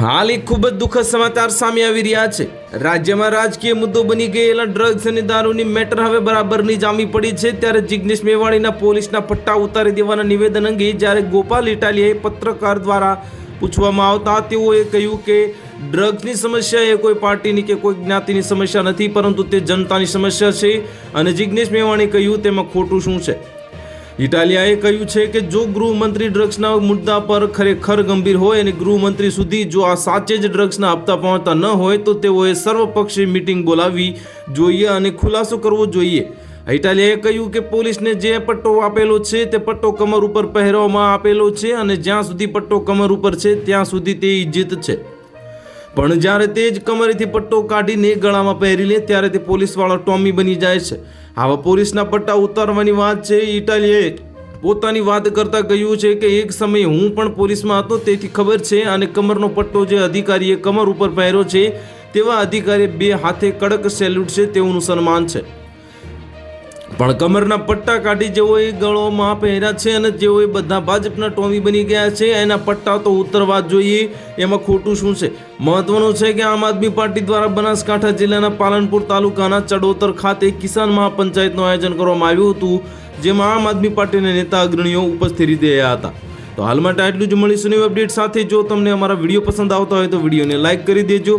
હાલ એક ખૂબ જ દુઃખદ સમાચાર સામે આવી રહ્યા છે. રાજ્યમાં રાજકીય મુદ્દો બની ગયેલા ડ્રગ્સ અને દારૂની મેટર હવે બરાબરની જામી પડી છે, ત્યારે જિગ્નેશ મેવાણીના પોલીસના પટ્ટા ઉતારી દેવાના નિવેદન અંગે જ્યારે ગોપાલ ઇટાલિયાએ પત્રકાર દ્વારા પૂછવામાં આવતા તેઓએ કહ્યું કે ડ્રગ્સની સમસ્યા એ કોઈ પાર્ટીની કે કોઈ જ્ઞાતિની સમસ્યા નથી, પરંતુ તે જનતાની સમસ્યા છે અને જિગ્નેશ મેવાણીએ કહ્યું તેમાં ખોટું શું છે? ઇટાલિયાએ કહ્યું છે કે જો ગૃહમંત્રી ડ્રગ્સના મુદ્દા પર ખરેખર ગંભીર હોય અને ગૃહમંત્રી સુધી જો આ સાચે જ ડ્રગ્સના હપ્તા પહોંચતા ન હોય, તો તેઓએ સર્વપક્ષીય મિટિંગ બોલાવવી જોઈએ અને ખુલાસો કરવો જોઈએ. ઇટાલિયાએ કહ્યું કે પોલીસને જે પટ્ટો આપેલો છે, તે પટ્ટો કમર ઉપર પહેરવામાં આપેલો છે અને જ્યાં સુધી પટ્ટો કમર ઉપર છે, ત્યાં સુધી તે ઇજ્જત છે. પણ જ્યારે તે જ કમરેથી પટ્ટો કાઢીને ગળામાં પહેરી લે ત્યારે તે પોલીસવાળો ટોમી બની જાય છે. આવા પોલીસના પટ્ટા ઉતારવાની વાત છે. ઇટાલીએ પોતાની વાત કરતા કહ્યું છે કે એક સમયે હું પણ પોલીસમાં હતો, તેથી ખબર છે અને કમરનો પટ્ટો જે અધિકારીએ કમર ઉપર પહેર્યો છે, તેવા અધિકારીએ બે હાથે કડક સેલ્યુટ છે, તેઓનું સન્માન છે. પણ કમરના પટ્ટા કાઢી જેઓએ ગળોમાં પહેર્યા છે અને જેઓએ બધા ભાજપના ટોમી બની ગયા છે, એના પટ્ટા તો ઉતરવા જોઈએ. એમાં ખોટું શું છે? મહત્વનું છે કે આમ આદમી પાર્ટી દ્વારા બનાસકાંઠા જિલ્લાના પાલનપુર તાલુકાના ચડોતર ખાતે કિસાન મહાપંચાયતનું આયોજન કરવામાં આવ્યું હતું, જેમાં આમ આદમી પાર્ટીના નેતા અગ્રણીઓ ઉપસ્થિત રહ્યા હતા. તો હાલ માટે આટલું જ મળીશું. નવી અપડેટ સાથે જો તમને અમારા વીડિયો પસંદ આવતા હોય તો વિડીયોને લાઇક કરી દેજો.